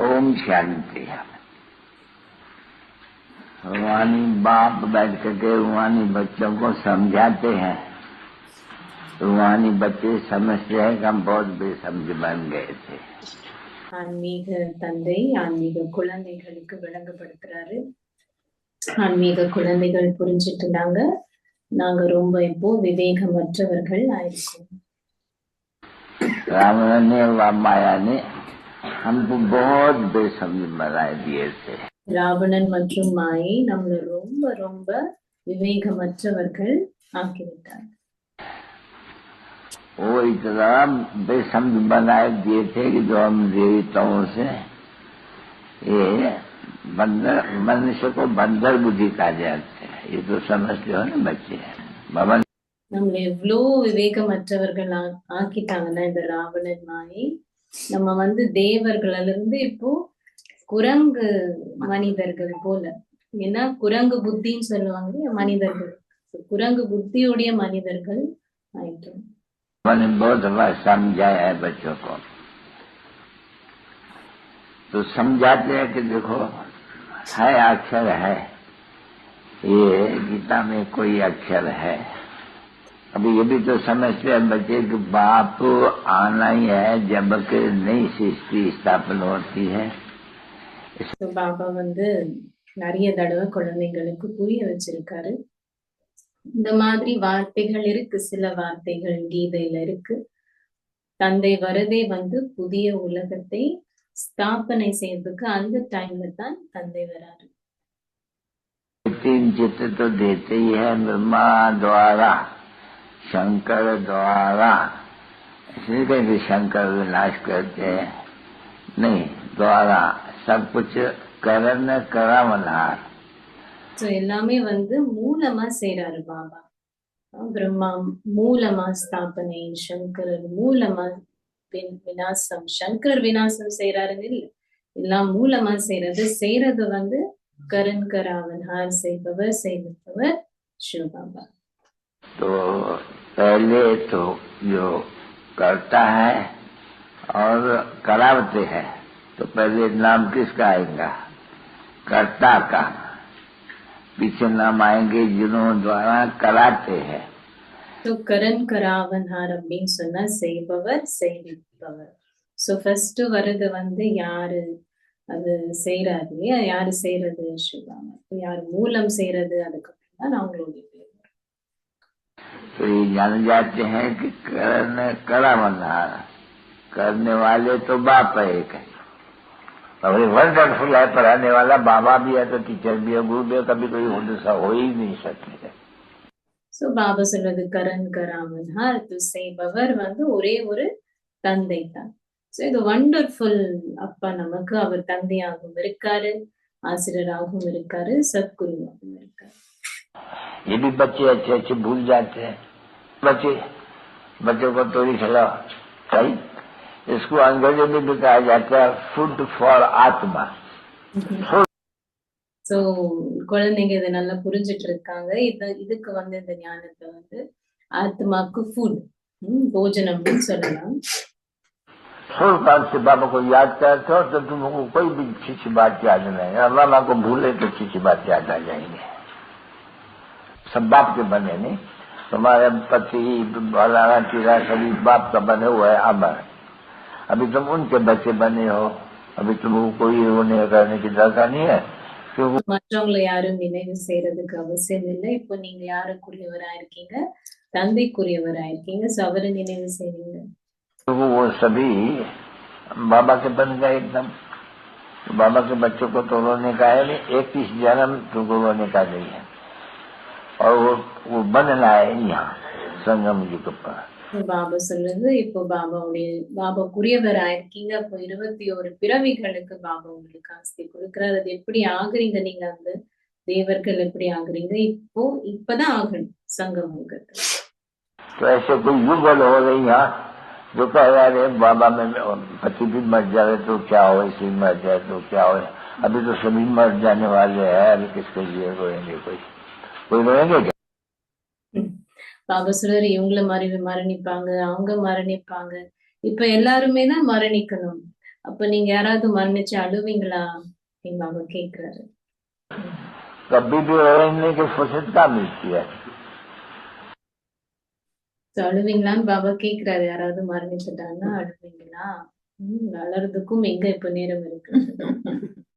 ओम शांति रूहानी बाप बैठ करके रूहानी बच्चों को समझाते हैं रूहानी बच्चे समझते हैं कि हम बहुत बेसमझ बन गए थे ஆன்மீக தந்தை ஆன்மீக குழந்தைகளுக்கு விளங்கப்படுத்துறாரு ஆன்மீக குழந்தைகள் புரிஞ்சிட்டு இருந்தாங்க நாங்க ரொம்ப இப்போ விவேகமற்றவர்கள் ஆயிருக்கோம் रावण ने व माया ने हमको बहुत बेसमझ बनाए दिए थे ராவணன் மற்றும் மாயை நம்மள ரொம்ப ரொம்ப விவேகமற்றவர்கள் ஆக்கிவிட்டார் वो इतना बेसमझ बनाए दिए थे कि जो हम देवताओं से ये बंदर मनुष्य को बंदर बुद्धि कहा जाते हैं ये तो समझते हो ना बच्चे भवन நம்மள எவ்வளோ விவேகமற்றவர்கள் ஆ- ஆக்கிட்டாங்கன்னா இந்த ராவணன் மாயை நம்ம வந்து தேவர்கள்ல இருந்து இப்போ குரங்கு மனிதர்கள் போல ஏன்னா குரங்கு புத்தின்னு சொல்லுவாங்க இல்லையா, மனிதர்கள் குரங்கு புத்தியுடைய மனிதர்கள் ஆயிட்டோம் मैंने बहुत बार समझाया है बच्चों को तो समझाते हैं कि देखो है अक्षर है ये गीता में कोई अक्षर है अभी ये भी तो समझते हैं बच्चे कि बाप आना ही है जब कि नई सृष्टि स्थापन होती है So, பாபா வந்து நிறைய தடவை குழந்தைங்களுக்கு புரிய வச்சிருக்காரு இந்த மாதிரி வார்த்தைகள் இருக்கு சில வார்த்தைகள் கீதையில இருக்கு தந்தை வரதே வந்து புதிய உலகத்தை ஸ்தாபனை செய்யறதுக்கு அந்த டைம்ல தான் தந்தை வராரு तीन चित्र तो देते ही है ब्रह्मा द्वारा शंकर द्वारा इसलिए कहीं शंकर विनाश करते हैं नहीं द्वारा सब कुछ करण करावनार சோ எல்லாமே வந்து மூலமா செய்றாரு பாபா அஹ் பிரம்மா மூலமா ஸ்தாபனை சங்கரர் மூலமா வி- விநாசம் சங்கரர் விநாசம் செய்யறாருன்னு இல்ல எல்லாம் மூலமா செய்யறது செய்யறது வந்து கரண் கராவன்ஹார் செய்பவர் செய்விப்பவர் சிவபாபா तो पहले तो जो करता है और करावते हैं तो पहले नाम किसका आएगा कर्ता का पीछे नाम आएंगे जिन्हों द्वारा कराते हैं ஸோ கரண் கராவன்ஹார் அப்படின்னு சொன்னா செய்பவர் செய்விப்பவர் ஸோ ஃபர்ஸ்ட் வர்றது வந்து யாரு அது செய்யறாரு இல்லையா யாரு செய்யறது சிவபாபா இப்போ யாரு மூலம் செய்யறது அதுக்கப்புறம் தான் அவங்களுடைய பேர் तो ये जान जाते हैं कि करण करावनार करने वाले तो बाप है एक है और ये वंडरफुल है पढ़ाने वाला बाबा भी है तो टीचर भी है गुरु भी है कभी कोई हो हो ही नहीं सकते ஸோ பாபா சொல்றது கரண் கராமன்ஹார் அது செய்பவர் வந்து ஒரே ஒரு தந்தை தான் ஸோ இது வண்டர்ஃபுல் அப்பா நமக்கு அவர் தந்தையாகவும் இருக்காரு ஆசிரியராகவும் இருக்காரு சத்குருவாகவும் இருக்காரு ये भी बच्चे अच्छे अच्छे भूल जाते हैं बच्चे बच्चों को तोड़ी खिलाओ सही इसको अंग्रेजी में भी कहा जाता है फूड फॉर आत्मा ஸோ குழந்தைங்க இதை நல்லா புரிஞ்சிட்டு இருக்காங்க இது இதுக்கு வந்து இந்த ஞானத்தை வந்து ஆத்மாக்கு ஃபுட் போஜனம்னு சொல்லலாம் छोड़ काल से बाबा को याद करते हो तो तुमको कोई भी अच्छी अच्छी बात याद नहीं है अल्लाह को भूले तो अच्छी अच्छी बात याद आ जाएंगे सब बाप के बने नहीं तुम्हारे पति फलाना टीरा सभी बाप का बने हुआ है अमर अभी तुम उनके बच्चे बने हो अभी तुमको कोई रोने करने की दरकार नहीं है क्योंकि மற்றவங்களை யாரும் நினைவு செய்யறதுக்கு அவசியம் இல்லை இப்போ நீங்க யாருக்குரியவரா இருக்கீங்க தந்தைக்குரியவரா இருக்கீங்க ஸோ அவரை நினைவு செய்வீங்க क्योंकि वो सभी बाबा के बन गए एकदम बाबा के बच्चों को तो रोने का है नहीं इक्कीस जन्म तुमको रोने का नहीं है और वो वो बनना है यहाँ संगम युग पर பாபா சொல்றது இப்போ பாபாவுடைய பாபாக்குரியவரா இருக்கீங்க அப்போ இருபத்தி ஒரு பிறவிகளுக்கு பாபா உங்களுக்கு ஆஸ்தி கொடுக்குறாரு அது எப்படி ஆகுறீங்க நீங்க அந்த தேவர்கள் எப்படி ஆகுறீங்க இப்போ இப்பதான் ஆகணும் சங்கம் யுகத்துல तो ऐसे कोई युगल हो रही यहाँ जो कह रहा है "अरे बाबा में पति भी मर जाए तो क्या हो इसी मर जाए तो क्या हो अभी तो सभी मर जाने वाले हैं अभी किसके लिए रोएंगे कोई कोई रोएंगे क्या பாபா சொல்றாரு இவங்கள மறை மரணிப்பாங்க அவங்க மரணிப்பாங்க இப்ப எல்லாருமே தான் மரணிக்கணும் அப்ப நீங்க யாராவது மரணிச்சு அழுவீங்களா அப்படின்னு பாபா கேக்குறாரு कभी भी रहने की फुर्सत कहाँ मिलती है So, அழுவீங்களான்னு பாபா கேக்குறாரு யாராவது மரணிச்சுட்டாங்கன்னா அழுவீங்களா ம், அழறதுக்கும் எங்க இப்ப நேரம் இருக்கு